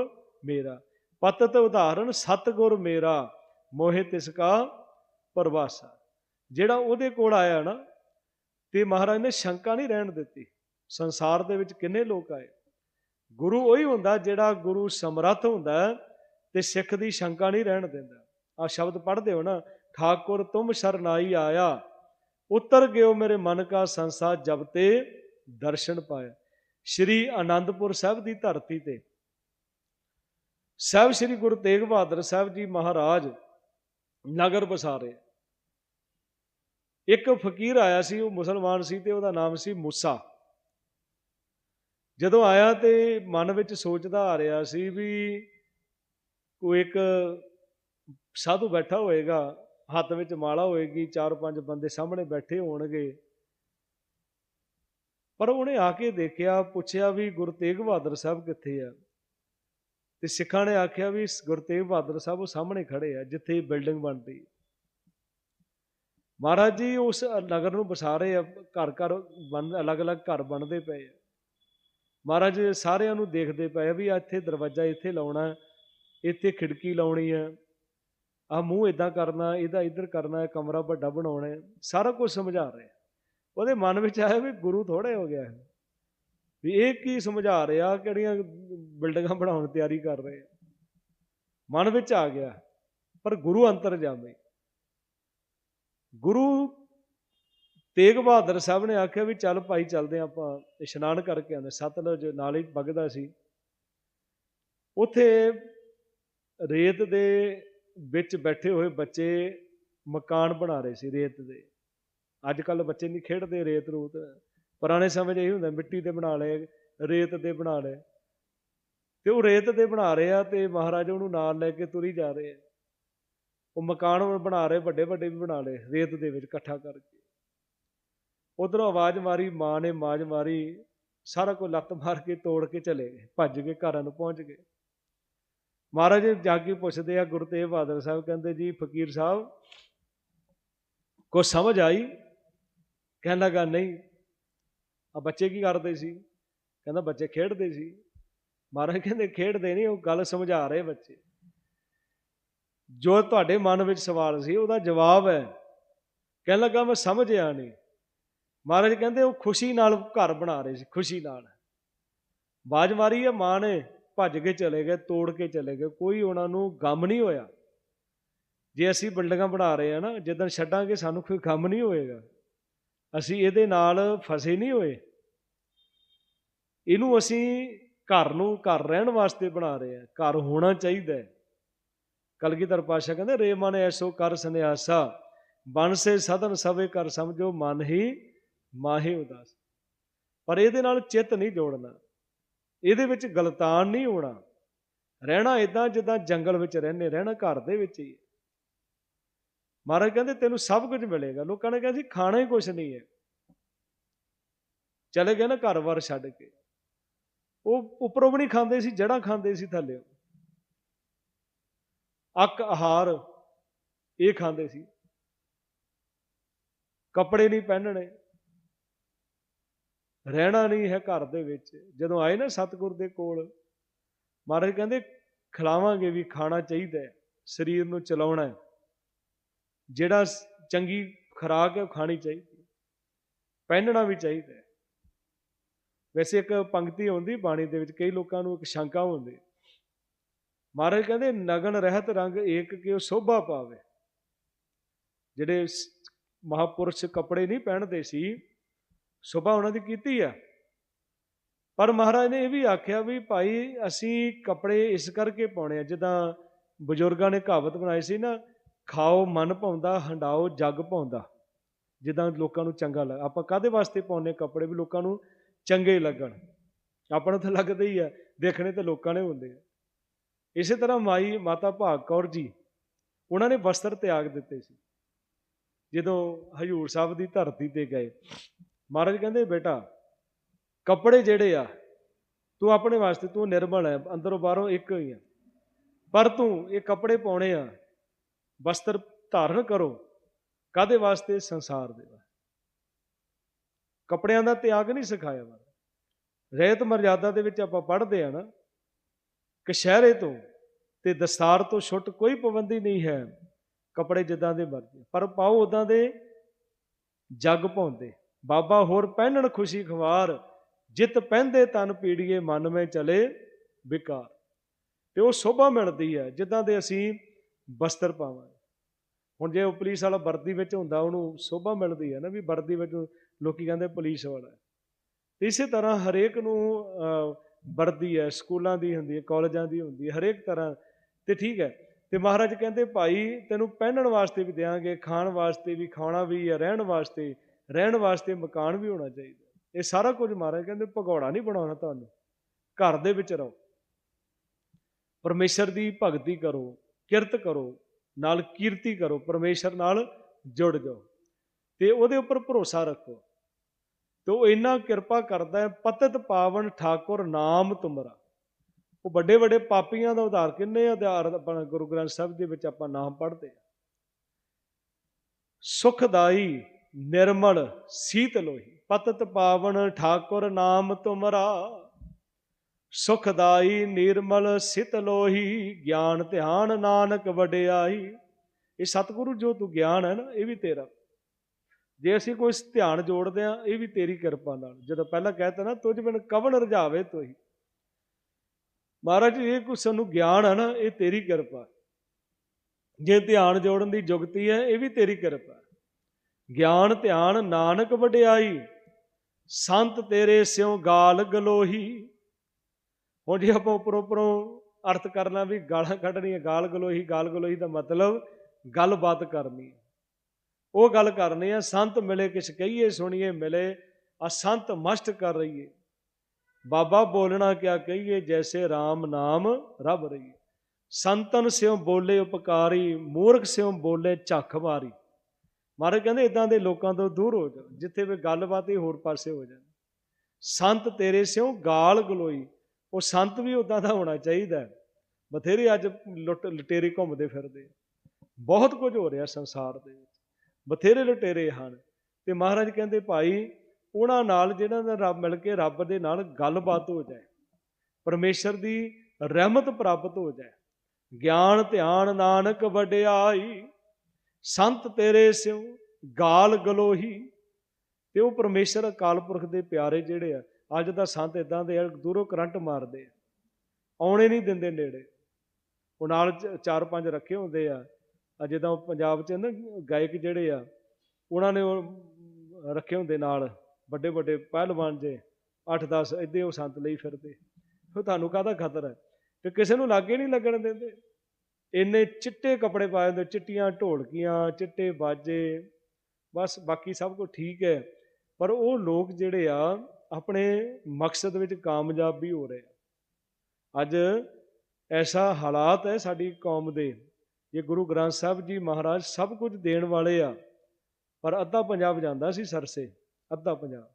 ਮੇਰਾ। ਪਤਿਤ ਉਦਾਹਰਣ, ਸਤਗੁਰ ਮੇਰਾ, ਮੋਹਿ ਤਿਸ ਕਾ ਪਰਵਾਸਾ। ਜਿਹੜਾ ਉਹਦੇ ਕੋਲ ਆਇਆ ਨਾ, ਤੇ ਮਹਾਰਾਜ ਨੇ ਸ਼ੰਕਾ ਨਹੀਂ ਰਹਿਣ ਦਿੱਤੀ। ਸੰਸਾਰ ਦੇ ਵਿੱਚ ਕਿੰਨੇ ਲੋਕ ਆਏ? ਗੁਰੂ ਉਹੀ ਹੁੰਦਾ ਜਿਹੜਾ ਗੁਰੂ ਸਮਰੱਥ ਹੁੰਦਾ ਤੇ ਸਿੱਖ ਦੀ ਸ਼ੰਕਾ ਨਹੀਂ ਰਹਿਣ ਦਿੰਦਾ। ਆ ਸ਼ਬਦ ਪੜ੍ਹਦੇ ਹੋ ਨਾ, ਠਾਕੁਰ ਤੁਮ ਸ਼ਰਨਾਈ ਆਇਆ, ਉਤਰ ਗਿਓ ਮੇਰੇ ਮਨ ਕਾ ਸੰਸਾ ਜਬ ਤੇ ਦਰਸ਼ਨ ਪਾਇਆ। ਸ਼੍ਰੀ ਆਨੰਦਪੁਰ ਸਾਹਿਬ ਦੀ ਧਰਤੀ ਤੇ। ਸਾਹਿਬ ਸ਼੍ਰੀ ਗੁਰੂ ਤੇਗ ਬਹਾਦਰ ਸਾਹਿਬ ਜੀ ਮਹਾਰਾਜ ਨਗਰ ਬਸਾਰੇ ਇੱਕ ਫਕੀਰ ਆਇਆ ਸੀ, ਉਹ ਮੁਸਲਮਾਨ ਸੀ ਤੇ ਉਹਦਾ ਨਾਮ ਸੀ ਮੂਸਾ। ਜਦੋਂ ਆਇਆ ਤੇ ਮਨ ਵਿੱਚ ਸੋਚਦਾ ਆ ਰਿਹਾ ਸੀ ਵੀ ਕੋਈ ਇੱਕ ਸਾਧੂ ਬੈਠਾ ਹੋਏਗਾ, ਹੱਥ ਵਿੱਚ ਮਾਲਾ ਹੋਏਗੀ, ਚਾਰ ਪੰਜ ਬੰਦੇ ਸਾਹਮਣੇ ਬੈਠੇ ਹੋਣਗੇ। ਪਰ ਉਹਨੇ ਆ ਕੇ ਦੇਖਿਆ, ਪੁੱਛਿਆ ਵੀ ਗੁਰੂ ਤੇਗ ਬਹਾਦਰ ਸਾਹਿਬ ਕਿੱਥੇ ਆ? ਤੇ ਸਿੱਖਾਂ ਨੇ ਆਖਿਆ ਵੀ ਗੁਰੂ ਤੇਗ ਬਹਾਦਰ ਸਾਹਿਬ ਉਹ ਸਾਹਮਣੇ ਖੜੇ ਆ, ਜਿੱਥੇ ਬਿਲਡਿੰਗ ਬਣਦੀ। ਮਹਾਰਾਜ ਜੀ ਉਸ ਨਗਰ ਨੂੰ ਬਸਾ ਰਹੇ ਆ ਘਰ ਘਰ ਬਣ, ਅਲੱਗ-ਅਲੱਗ ਘਰ ਬਣਦੇ ਪਏ ਆ। ਮਹਾਰਾਜ ਸਾਰਿਆਂ ਨੂੰ ਦੇਖਦੇ ਪਏ ਆ ਵੀ ਇੱਥੇ ਦਰਵਾਜ਼ਾ ਇੱਥੇ ਲਾਉਣਾ ਇੱਥੇ ਖਿੜਕੀ ਲਾਉਣੀ ਹੈ। ਆ ਮੂੰਹ ਇਦਾਂ ਕਰਨਾ, ਇਹਦਾ ਇੱਧਰ ਕਰਨਾ ਹੈ, ਕਮਰਾ ਵੱਡਾ ਬਣਾਉਣਾ ਹੈ, ਸਾਰਾ ਕੁਝ ਸਮਝਾ ਰਿਹਾ ਉਹਦੇ ਮਨ ਵਿੱਚ ਆਇਆ ਵੀ ਗੁਰੂ ਥੋੜੇ ਹੋ ਗਿਆ ਹੈ। ਵੀ ਇਹ ਕੀ ਸਮਝਾ ਰਿਹਾ ਕਿਹੜੀਆਂ ਬਿਲਡਿੰਗਾਂ ਬਣਾਉਣ ਤਿਆਰੀ ਕਰ ਰਹੇ ਆ। ਮਨ ਵਿੱਚ ਆ ਗਿਆ, ਪਰ ਗੁਰੂ ਅੰਤਰ ਜਾਵੇ। ਗੁਰੂ ਤੇਗ ਬਹਾਦਰ ਸਾਹਿਬ ਨੇ ਆਖਿਆ ਵੀ ਚੱਲ ਭਾਈ ਚੱਲਦੇ ਹਾਂ ਆਪਾਂ ਇਸ਼ਨਾਨ ਕਰਕੇ ਆਉਂਦੇ, ਸਤਲੁਜ ਨਾਲ ਹੀ ਵਗਦਾ ਸੀ। ਉਥੇ ਰੇਤ ਦੇ ਵਿੱਚ ਬੈਠੇ ਹੋਏ ਬੱਚੇ ਮਕਾਨ ਬਣਾ ਰਹੇ ਸੀ ਰੇਤ ਦੇ। ਅੱਜ ਕੱਲ ਬੱਚੇ ਨਹੀਂ ਖੇਡਦੇ ਰੇਤ ਰੂਤ। ਪੁਰਾਣੇ ਸਮੇਂ 'ਚ ਇਹ ਹੁੰਦਾ, ਮਿੱਟੀ ਦੇ ਬਣਾ ਲਏ, ਰੇਤ ਦੇ ਬਣਾ ਲਏ। ਤੇ ਉਹ ਰੇਤ ਦੇ ਬਣਾ ਰਹੇ ਆ ਤੇ ਮਹਾਰਾਜ ਉਹਨੂੰ ਨਾਲ ਲੈ ਕੇ ਤੁਰੀ ਜਾ ਰਹੇ ਆ। ਉਹ ਮਕਾਨ ਬਣਾ ਰਹੇ ਵੱਡੇ ਵੱਡੇ ਵੀ ਬਣਾ ਲਏ ਰੇਤ ਦੇ ਵਿੱਚ ਇਕੱਠਾ ਕਰਕੇ। ਉਧਰੋਂ ਆਵਾਜ਼ ਮਾਰੀ, ਮਾਂ ਨੇ ਮਾਜ ਮਾਰੀ, ਸਾਰਾ ਕੁਝ ਲੱਤ ਮਾਰ ਕੇ ਤੋੜ ਕੇ ਚਲੇ ਗਏ, ਭੱਜ ਕੇ ਘਰਾਂ ਨੂੰ ਪਹੁੰਚ ਗਏ। ਮਹਾਰਾਜ ਜਾ ਕੇ ਪੁੱਛਦੇ ਆ ਗੁਰੂ ਤੇਗ ਬਹਾਦਰ ਸਾਹਿਬ ਕਹਿੰਦੇ, ਜੀ ਫਕੀਰ ਸਾਹਿਬ ਕੋ ਸਮਝ ਆਈ? ਕਹਿਣ ਲੱਗਾ, ਨਹੀਂ। ਆ ਬੱਚੇ ਕੀ ਕਰਦੇ ਸੀ? ਕਹਿੰਦਾ, ਬੱਚੇ ਖੇਡਦੇ ਸੀ। ਮਹਾਰਾਜ ਕਹਿੰਦੇ, ਖੇਡਦੇ ਨਹੀਂ, ਉਹ ਗੱਲ ਸਮਝਾ ਰਹੇ ਬੱਚੇ। ਜੋ ਤੁਹਾਡੇ ਮਨ ਵਿੱਚ ਸਵਾਲ ਸੀ, ਉਹਦਾ ਜਵਾਬ ਹੈ। ਕਹਿਣ ਲੱਗਾ, ਮੈਂ ਸਮਝਿਆ ਨਹੀਂ। ਮਹਾਰਾਜ ਕਹਿੰਦੇ ਉਹ ਖੁਸ਼ੀ ਨਾਲ ਘਰ ਬਣਾ ਰਹੇ ਸੀ, ਖੁਸ਼ੀ ਨਾਲ। ਬਾਜ ਮਾਰੀ ਆ, ਮਾਂ ਨੇ ਭੱਜ ਕੇ ਚਲੇ ਗਏ, ਤੋੜ ਕੇ ਚਲੇ ਗਏ, ਕੋਈ ਉਹਨਾਂ ਨੂੰ ਗਮ ਨਹੀਂ ਹੋਇਆ। ਜੇ ਅਸੀਂ ਬਿਲਡਿੰਗਾਂ ਬਣਾ ਰਹੇ ਆ ਨਾ ਜਦੋਂ ਛੱਡਾਂਗੇ ਸਾਨੂੰ ਕੋਈ ਗਮ ਨਹੀਂ ਹੋਏਗਾ। ਅਸੀਂ ਇਹਦੇ ਨਾਲ ਫਸੇ ਨਹੀਂ ਹੋਏ। ਇਹਨੂੰ ਅਸੀਂ ਘਰ ਨੂੰ ਘਰ ਰਹਿਣ ਵਾਸਤੇ ਬਣਾ ਰਹੇ ਆ, ਘਰ ਹੋਣਾ ਚਾਹੀਦਾ ਹੈ। ਕਲਗੀਧਰ ਪਾਸ਼ਾ ਕਹਿੰਦੇ ਰੇ ਮਨ ਐਸੋ ਕਰ ਸੰਿਆਸਾ ਬਨ ਸੇ ਸਦਨ ਸਵੇ ਕਰ ਸਮਝੋ ਮਨ ਹੀ ਮਾਹੇ ਉਦਾਸ। ਪਰ ਇਹਦੇ ਨਾਲ ਚਿੱਤ ਨਹੀਂ ਜੋੜਨਾ। ਇਹਦੇ ਵਿੱਚ ਗਲਤਾਨ ਨਹੀਂ ਹੋਣਾ। ਰਹਿਣਾ ਇਦਾਂ ਜਿੱਦਾਂ ਜੰਗਲ ਵਿੱਚ ਰਹਿੰਦੇ, ਰਹਿਣਾ ਘਰ ਦੇ ਵਿੱਚ ਹੀ ਮਹਾਰਾਜ ਕਹਿੰਦੇ, ਤੈਨੂੰ ਸਭ ਕੁਝ ਮਿਲੇਗਾ। ਲੋਕਾਂ ਨੇ ਕਿਹਾ ਸੀ, ਖਾਣਾ ਹੀ ਕੁਝ ਨਹੀਂ ਹੈ। ਚਲੇ ਗਏ ਨਾ ਘਰ ਵਾਰ ਛੱਡ ਕੇ। ਉਹ ਉੱਪਰੋਂ ਵੀ ਨਹੀਂ ਖਾਂਦੇ ਸੀ ਜੜਾਂ ਖਾਂਦੇ ਸੀ ਥੱਲੇ। ਅੱਕ, ਆਹਾਰ, ਇਹ ਖਾਂਦੇ ਸੀ। ਕੱਪੜੇ ਨਹੀਂ ਪਹਿਨਣੇ। ਰਹਿਣਾ ਨਹੀਂ ਹੈ ਘਰ ਦੇ ਵਿੱਚ। ਜਦੋਂ ਆਏ ਨਾ ਸਤਿਗੁਰ ਦੇ ਕੋਲ, ਮਹਾਰਾਜ ਕਹਿੰਦੇ, ਖਿਲਾਵਾਂਗੇ ਵੀ ਖਾਣਾ ਚਾਹੀਦਾ ਹੈ, ਸਰੀਰ ਨੂੰ ਚਲਾਉਣਾ ਹੈ। ਜਿਹੜਾ ਚੰਗੀ ਖੁਰਾਕ ਹੈ ਉਹ ਖਾਣੀ ਚਾਹੀਦੀ ਪਹਿਨਣਾ ਵੀ ਚਾਹੀਦਾ ਹੈ। ਵੈਸੇ ਇੱਕ ਪੰਕਤੀ ਹੁੰਦੀ ਬਾਣੀ ਦੇ ਵਿੱਚ, ਕਈ ਲੋਕਾਂ ਨੂੰ ਇੱਕ ਸ਼ੰਕਾ ਹੁੰਦੀ ਮਹਾਰਾਜ ਕਹਿੰਦੇ, ਨਗਨ ਰਹਿਤ ਰੰਗ ਏਕ ਕਿਉ ਸੋਭਾ ਪਾਵੇ? ਜਿਹੜੇ ਮਹਾਪੁਰਸ਼ ਕੱਪੜੇ ਨਹੀਂ ਪਹਿਨਦੇ ਸੀ ਸੁਭਾ ਉਹਨਾਂ ਦੀ ਕੀਤੀ ਆ। ਪਰ ਮਹਾਰਾਜ ਨੇ ਇਹ ਵੀ ਆਖਿਆ ਵੀ ਭਾਈ ਅਸੀਂ ਕੱਪੜੇ ਇਸ ਕਰਕੇ ਪਾਉਣੇ ਆ, ਜਿੱਦਾਂ ਬਜ਼ੁਰਗਾਂ ਨੇ ਕਹਾਵਤ ਬਣਾਈ ਸੀ ਨਾ, ਖਾਓ ਮਨ ਪਾਉਂਦਾ ਹੰਡਾਓ ਜੱਗ ਪਾਉਂਦਾ ਜਿੱਦਾਂ ਲੋਕਾਂ ਨੂੰ ਚੰਗਾ ਲੱਗ, ਆਪਾਂ ਕਾਦੇ ਵਾਸਤੇ ਪਾਉਨੇ ਕੱਪੜੇ ਵੀ ਲੋਕਾਂ ਨੂੰ ਚੰਗੇ ਲੱਗਣ। ਆਪਣਾ ਤਾਂ ਲੱਗਦੇ ਹੀ ਆ, ਦੇਖਣੇ ਤੇ ਲੋਕਾਂ ਨੇ ਹੁੰਦੇ ਆ। ਇਸੇ ਤਰ੍ਹਾਂ ਮਾਈ, ਮਾਤਾ ਭਾਗ ਕੌਰ ਜੀ, ਉਹਨਾਂ ਨੇ ਵਸਤਰ ਤਿਆਗ ਦਿੱਤੇ ਸੀ। ਜਦੋਂ ਹਜੂਰ ਸਾਹਿਬ ਦੀ ਧਰਤੀ ਤੇ ਗਏ ਮਹਾਰਾਜ ਕਹਿੰਦੇ, ਬੇਟਾ, ਕੱਪੜੇ ਜਿਹੜੇ ਆ, ਤੂੰ ਆਪਣੇ ਵਾਸਤੇ, ਤੂੰ ਨਿਰਮਲ ਹੈ, ਅੰਦਰੋਂ ਬਾਹਰੋਂ ਇੱਕ ਹੀ ਆ। ਪਰ ਤੂੰ ਇਹ ਕੱਪੜੇ ਪਾਉਣੇ ਆ, ਵਸਤਰ ਧਾਰਨ ਕਰੋ ਕਾਦੇ ਵਾਸਤੇ? ਸੰਸਾਰ ਦੇ ਵਾਸਤੇ। ਕੱਪੜਿਆਂ ਦਾ ਤਿਆਗ ਨਹੀਂ ਸਿਖਾਇਆ ਵਾ। ਰਹਿਤ ਮਰਜ਼ਾਦਾ ਦੇ ਵਿੱਚ ਆਪਾਂ ਪੜ੍ਹਦੇ ਆ ਨਾ ਕਸ਼ਹਿਰੇ ਤੋਂ ਤੇ ਦਸਤਾਰ ਤੋਂ ਛੁੱਟ ਕੋਈ ਪਾਬੰਦੀ ਨਹੀਂ ਹੈ, ਕੱਪੜੇ ਜਿੱਦਾਂ ਦੇ ਮਰਜ਼ੀ। ਪਰ ਪਾਓ ਉਦਾਂ ਦੇ ਜੱਗ ਪਾਉਂਦੇ। ਬਾਬਾ ਹੋਰ ਪਹਿਨਣ ਖੁਸ਼ੀ ਖਵਾਰ, ਜਿਤ ਪਹਿੰਦੇ ਤਨ ਪੀੜੀਏ ਮਨ ਮੈਂ ਚਲੇ ਵਿਕਾਰ ਤੇ ਉਹ ਸ਼ੋਭਾ ਮਿਲਦੀ ਹੈ, ਜਿੱਦਾਂ ਦੇ ਅਸੀਂ ਵਸਤਰ ਪਾਵਾਂ ਹੁਣ ਜੇ ਉਹ ਪੁਲਿਸ ਵਾਲਾ ਵਰਦੀ ਵਿੱਚ ਹੁੰਦਾ, ਉਹਨੂੰ ਸ਼ੋਭਾ ਮਿਲਦੀ ਹੈ ਨਾ ਵੀ ਵਰਦੀ ਵਿੱਚ ਲੋਕੀ ਕਹਿੰਦੇ ਪੁਲਿਸ ਵਾਲਾ ਹੈ। ਤੇ ਇਸੇ ਤਰ੍ਹਾਂ ਹਰੇਕ ਨੂੰ ਵਰਦੀ ਹੈ, ਸਕੂਲਾਂ ਦੀ ਹੁੰਦੀ ਹੈ, ਕਾਲਜਾਂ ਦੀ ਹੁੰਦੀ ਹੈ, ਹਰੇਕ ਤਰ੍ਹਾਂ ਤੇ ਠੀਕ ਹੈ। ਤੇ ਮਹਾਰਾਜ ਕਹਿੰਦੇ, ਭਾਈ, ਤੈਨੂੰ ਪਹਿਨਣ ਵਾਸਤੇ ਵੀ ਦੇਾਂਗੇ ਖਾਣ ਵਾਸਤੇ ਵੀ, ਖਾਣਾ ਵੀ ਹੈ, ਰਹਿਣ ਵਾਸਤੇ ਰਹਿਣ ਵਾਸਤੇ ਮਕਾਨ ਵੀ ਹੋਣਾ ਚਾਹੀਦਾ ਇਹ ਸਾਰਾ ਕੁਝ ਮਹਾਰਾਜ ਕਹਿੰਦੇ ਭਗੌੜਾ ਨਹੀਂ ਬਣਾਉਣਾ ਤੁਹਾਨੂੰ। ਘਰ ਦੇ ਵਿੱਚ ਰਹੋ। ਪਰਮੇਸ਼ਰ ਦੀ ਭਗਤੀ ਕਰੋ, ਕਿਰਤ ਕਰੋ, ਨਾਲ ਕੀਰਤੀ ਕਰੋ, ਪਰਮੇਸ਼ਰ ਨਾਲ ਜੁੜ ਜਾਓ। ਤੇ ਉਹਦੇ ਉੱਪਰ ਭਰੋਸਾ ਰੱਖੋ। ਤੇ ਉਹ ਇੰਨਾ ਕਿਰਪਾ ਕਰਦਾ ਹੈ, ਪਤਿਤ ਪਾਵਨ ਠਾਕੁਰ ਨਾਮ ਤੁਮਰਾ। ਉਹ ਵੱਡੇ ਵੱਡੇ ਪਾਪੀਆਂ ਦਾ ਉਧਾਰ ਕਿੰਨੇ ਆਧਾਰ ਆਪਣਾ ਗੁਰੂ ਗ੍ਰੰਥ ਸਾਹਿਬ ਦੇ ਵਿੱਚ ਆਪਾਂ ਨਾਮ ਪੜ੍ਹਦੇ ਆ। ਸੁਖਦਾਈ ਨਿਰਮਲ ਸੀਤ ਲੋਹੀ, ਪਤਿਤ ਪਾਵਨ ਠਾਕੁਰ ਨਾਮ ਤੁਮਰਾ। ਸੁਖਦਾਈ ਨਿਰਮਲ ਸਿਤ ਲੋਹੀ, ਗਿਆਨ ਧਿਆਨ ਨਾਨਕ ਵਡਿਆਈ। ਇਹ ਸਤਿਗੁਰੂ ਜੋ ਤੂੰ ਗਿਆਨ ਹੈ ਨਾ, ਇਹ ਵੀ ਤੇਰਾ। ਜੇ ਅਸੀਂ ਕੋਈ ਧਿਆਨ ਜੋੜਦੇ ਆ ਇਹ ਵੀ ਤੇਰੀ ਕਿਰਪਾ ਨਾਲ। ਜਦੋਂ ਪਹਿਲਾਂ ਕਹਿਤਾ ਨਾ, ਤੁਝ ਬਿਨ ਕਵਣ ਰਝਾਵੇ ਤੋਹੀ? ਮਹਾਰਾਜ ਇਹ ਕੁਛ ਸਾਨੂੰ ਗਿਆਨ ਹੈ ਨਾ, ਇਹ ਤੇਰੀ ਕਿਰਪਾ ਜੇ ਧਿਆਨ ਜੋੜਨ ਦੀ ਜੁਗਤੀ ਹੈ, ਇਹ ਵੀ ਤੇਰੀ ਕਿਰਪਾ ਗਿਆਨ ਧਿਆਨ ਨਾਨਕ ਵਡਿਆਈ, ਸੰਤ ਤੇਰੇ ਸਿਉ ਗਾਲ ਗਲੋਹੀ। ਹੁਣ ਜੇ ਆਪਾਂ ਉੱਪਰੋਂ ਉੱਪਰੋਂ ਅਰਥ ਕਰਨਾ ਵੀ ਗਾਲਾਂ ਕੱਢਣੀਆਂ ਗਾਲ ਗਲੋਹੀ ਗਾਲ ਗਲੋਹੀ ਦਾ ਮਤਲਬ ਗੱਲਬਾਤ ਕਰਨੀ ਹੈ। ਉਹ ਗੱਲ ਕਰਨੀ ਆ ਸੰਤ ਮਿਲੇ ਕਿਛ ਕਹੀਏ, ਸੁਣੀਏ, ਮਿਲੇ ਆ ਸੰਤ ਮਸਤ ਕਰ ਰਹੀਏ। ਬਾਬਾ ਬੋਲਣਾ ਕਿਆ ਕਹੀਏ, ਜੈਸੇ RAM ਨਾਮ ਰਬ ਰਹੀਏ। ਸੰਤਨ ਸਿਉ ਬੋਲੇ ਉਪਕਾਰੀ, ਮੂਰਖ ਸਿਉ ਬੋਲੇ ਝੱਖ ਮਾਰੀ ਮਹਾਰਾਜ ਕਹਿੰਦੇ ਇਦਾਂ ਦੇ ਲੋਕਾਂ ਤੋਂ ਦੂਰ ਹੋ ਜਾਓ, ਜਿੱਥੇ ਵੀ ਗੱਲਬਾਤ ਹੀ ਹੋਰ ਪਾਸੇ ਹੋ ਜਾਏ ਸੰਤ ਤੇਰੇ ਸਿਉ ਗਾਲ ਗਲੋਈ, ਉਹ ਸੰਤ ਵੀ ਉਦਾਂ ਦਾ ਹੋਣਾ ਚਾਹੀਦਾ ਬਥੇਰੇ ਅੱਜ ਲੁੱਟ, ਲਟੇਰੇ ਘੁੰਮਦੇ ਫਿਰਦੇ ਬਹੁਤ ਕੁਝ ਹੋ ਰਿਹਾ ਸੰਸਾਰ ਦੇ ਵਿੱਚ। ਬਥੇਰੇ ਲੁਟੇਰੇ ਹਨ। ਤੇ ਮਹਾਰਾਜ ਕਹਿੰਦੇ, ਭਾਈ, ਉਹਨਾਂ ਨਾਲ ਜਿਹਨਾਂ ਦਾ ਰੱਬ, ਮਿਲ ਕੇ ਰੱਬ ਦੇ ਨਾਲ ਗੱਲਬਾਤ ਹੋ ਜਾਏ। ਪਰਮੇਸ਼ਰ ਦੀ ਰਹਿਮਤ ਪ੍ਰਾਪਤ ਹੋ ਜਾਏ। ਗਿਆਨ ਧਿਆਨ ਨਾਨਕ ਵਡਿਆਈ ਸੰਤ ਤੇਰੇ ਸਿਉ, ਗਾਲ ਗਲੋਹੀ। ਤੇ ਉਹ ਪਰਮੇਸ਼ਰ ਅਕਾਲ ਪੁਰਖ ਦੇ ਪਿਆਰੇ ਜਿਹੜੇ ਆ, ਅੱਜ ਦਾ ਸੰਤ ਇਦਾਂ ਦੇ ਆ, ਦੂਰੋਂ ਕਰੰਟ ਮਾਰਦੇ ਆ। ਆਉਣੇ ਨਹੀਂ ਦਿੰਦੇ ਨੇੜੇ। ਉਹ ਨਾਲ ਚਾਰ ਪੰਜ ਰੱਖੇ ਹੁੰਦੇ ਆ। ਆ ਜਿੱਦਾਂ ਉਹ ਪੰਜਾਬ 'ਚ ਨਾ, ਗਾਇਕ ਜਿਹੜੇ ਆ, ਉਹਨਾਂ ਨੇ ਉਹ ਰੱਖੇ ਹੁੰਦੇ ਨਾਲ। ਵੱਡੇ ਵੱਡੇ ਪਹਿਲਵਾਨ ਜੇ 8-10 ਇੱਦੇ ਉਹ ਸੰਤ ਲਈ ਫਿਰਦੇ। ਉਹ ਤੁਹਾਨੂੰ ਕਾਹਦਾ ਖਤਰ? ਹੈ ਤੇ ਕਿਸੇ ਨੂੰ ਲਾਗੇ ਨਹੀਂ ਲੱਗਣ ਦਿੰਦੇ। ਇੰਨੇ ਚਿੱਟੇ ਕੱਪੜੇ ਪਾਏ ਹੁੰਦੇ, ਚਿੱਟੀਆਂ ਢੋਲਕੀਆਂ, ਚਿੱਟੇ ਬਾਜੇ, ਬਸ ਬਾਕੀ ਸਭ ਕੁਝ ਠੀਕ ਹੈ। ਪਰ ਉਹ ਲੋਕ ਜਿਹੜੇ ਆ, ਆਪਣੇ ਮਕਸਦ ਵਿੱਚ ਕਾਮਯਾਬ ਵੀ ਹੋ ਰਹੇ ਆ। ਅੱਜ ਐਸਾ ਹਾਲਾਤ ਹੈ ਸਾਡੀ ਕੌਮ ਦੇ ਇਹ ਗੁਰੂ ਗ੍ਰੰਥ ਸਾਹਿਬ ਜੀ ਮਹਾਰਾਜ ਸਭ ਕੁਝ ਦੇਣ ਵਾਲੇ ਆ, ਪਰ ਅੱਧਾ ਪੰਜਾਬ ਜਾਂਦਾ ਸੀ ਸਰਸੇ, ਅੱਧਾ ਪੰਜਾਬ।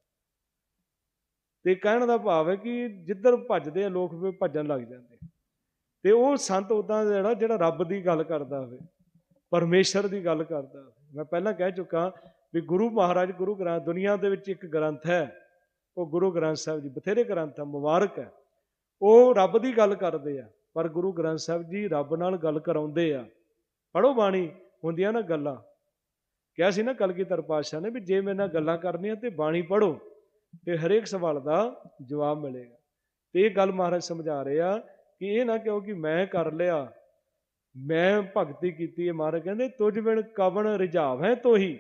ਤੇ ਕਹਿਣ ਦਾ ਭਾਵ ਹੈ ਕਿ ਜਿੱਧਰ ਭੱਜਦੇ ਆ, ਲੋਕ ਵੀ ਭੱਜਣ ਲੱਗ ਜਾਂਦੇ ਤੇ ਉਹ ਸੰਤ ਉਦਾਂ ਦਾ ਜਿਹੜਾ ਜਿਹੜਾ ਰੱਬ ਦੀ ਗੱਲ ਕਰਦਾ ਹੋਵੇ, ਪਰਮੇਸ਼ਰ ਦੀ ਗੱਲ ਕਰਦਾ ਹੋਵੇ। ਮੈਂ ਪਹਿਲਾਂ ਕਹਿ ਚੁੱਕਾ ਵੀ ਗੁਰੂ ਮਹਾਰਾਜ, ਗੁਰੂ ਗ੍ਰੰਥ, ਦੁਨੀਆ ਦੇ ਵਿੱਚ ਇੱਕ ਗ੍ਰੰਥ ਹੈ। ਉਹ ਗੁਰੂ ਗ੍ਰੰਥ ਸਾਹਿਬ ਜੀ, ਬਥੇਰੇ ਗ੍ਰੰਥ ਆ, ਮੁਬਾਰਕ ਹੈ। ਉਹ ਰੱਬ ਦੀ ਗੱਲ ਕਰਦੇ ਆ, ਪਰ ਗੁਰੂ ਗ੍ਰੰਥ ਸਾਹਿਬ ਜੀ ਰੱਬ ਨਾਲ ਗੱਲ ਕਰਾਉਂਦੇ ਆ। ਪੜੋ ਬਾਣੀ, ਹੁੰਦੀਆਂ ਨਾ ਗੱਲਾਂ। ਕਿਹਾ ਸੀ ਨਾ ਕਲਗੀਧਰ ਪਾਤਸ਼ਾਹ ਨੇ ਵੀ ਜੇ ਮੇਰੇ ਨਾਲ ਗੱਲਾਂ ਕਰਨੀਆਂ ਤੇ ਬਾਣੀ ਪੜੋ ਤੇ ਹਰੇਕ ਸਵਾਲ ਦਾ ਜਵਾਬ ਮਿਲੇਗਾ। ਤੇ ਇਹ ਗੱਲ ਮਹਾਰਾਜ ਸਮਝਾ ਰਹੇ ਆ ਕਿ ਇਹ ਨਾ ਕਿਉਂ ਕਿ ਮੈਂ ਕਰ ਲਿਆ, ਮੈਂ ਭਗਤੀ ਕੀਤੀ ਹੈ ਮਹਾਰਾਜ, ਕਹਿੰਦੇ ਤੁਝ ਬਿਨ ਕਵਣ ਰਿਝਾਵੈ ਤੋਹੀ,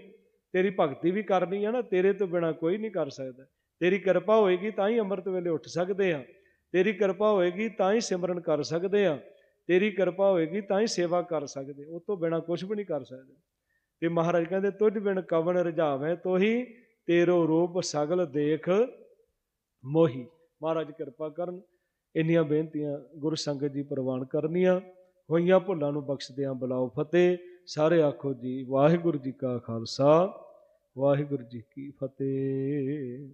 ਤੇਰੀ ਭਗਤੀ ਵੀ ਕਰਨੀ ਹੈ ਨਾ, ਤੇਰੇ ਤੋਂ ਬਿਨਾ ਕੋਈ ਨਹੀਂ ਕਰ ਸਕਦਾ। ਤੇਰੀ ਕਿਰਪਾ ਹੋਏਗੀ ਤਾਂ ਹੀ ਅੰਮ੍ਰਿਤ ਵੇਲੇ ਉੱਠ ਸਕਦੇ ਆ ਤੇਰੀ ਕਿਰਪਾ ਹੋਏਗੀ ਤਾਂ ਹੀ ਸਿਮਰਨ ਕਰ ਸਕਦੇ ਆ ਤੇਰੀ ਕਿਰਪਾ ਹੋਏਗੀ ਤਾਂ ਹੀ ਸੇਵਾ ਕਰ ਸਕਦੇ ਉਹ ਤੋਂ ਬਿਨਾ ਕੁਝ ਵੀ ਨਹੀਂ ਕਰ ਸਕਦੇ। ਤੇ ਮਹਾਰਾਜ ਕਹਿੰਦੇ, ਤੁਝ ਬਿਨ ਕਵਣ ਰਝਾਵੇਂ ਤੋਹੀ, ਤੇਰੋ ਰੂਪ ਸਗਲ ਦੇਖ ਮੋਹੀ। ਮਹਾਰਾਜ ਕਿਰਪਾ ਕਰਨ ਇੰਨੀਆਂ ਬੇਨਤੀਆਂ ਗੁਰੂ ਸੰਗਤ ਜੀ ਪ੍ਰਵਾਨ ਕਰਨੀਆਂ, ਹੋਈਆਂ ਭੁੱਲਾਂ ਨੂੰ ਬਖਸ਼ਦਿਆਂ ਬੁਲਾਓ ਫਤਿਹ। ਸਾਰੇ ਆਖੋ ਜੀ, ਵਾਹਿਗੁਰੂ ਜੀ ਕਾ ਖਾਲਸਾ, ਵਾਹਿਗੁਰੂ ਜੀ ਕੀ ਫਤਿਹ।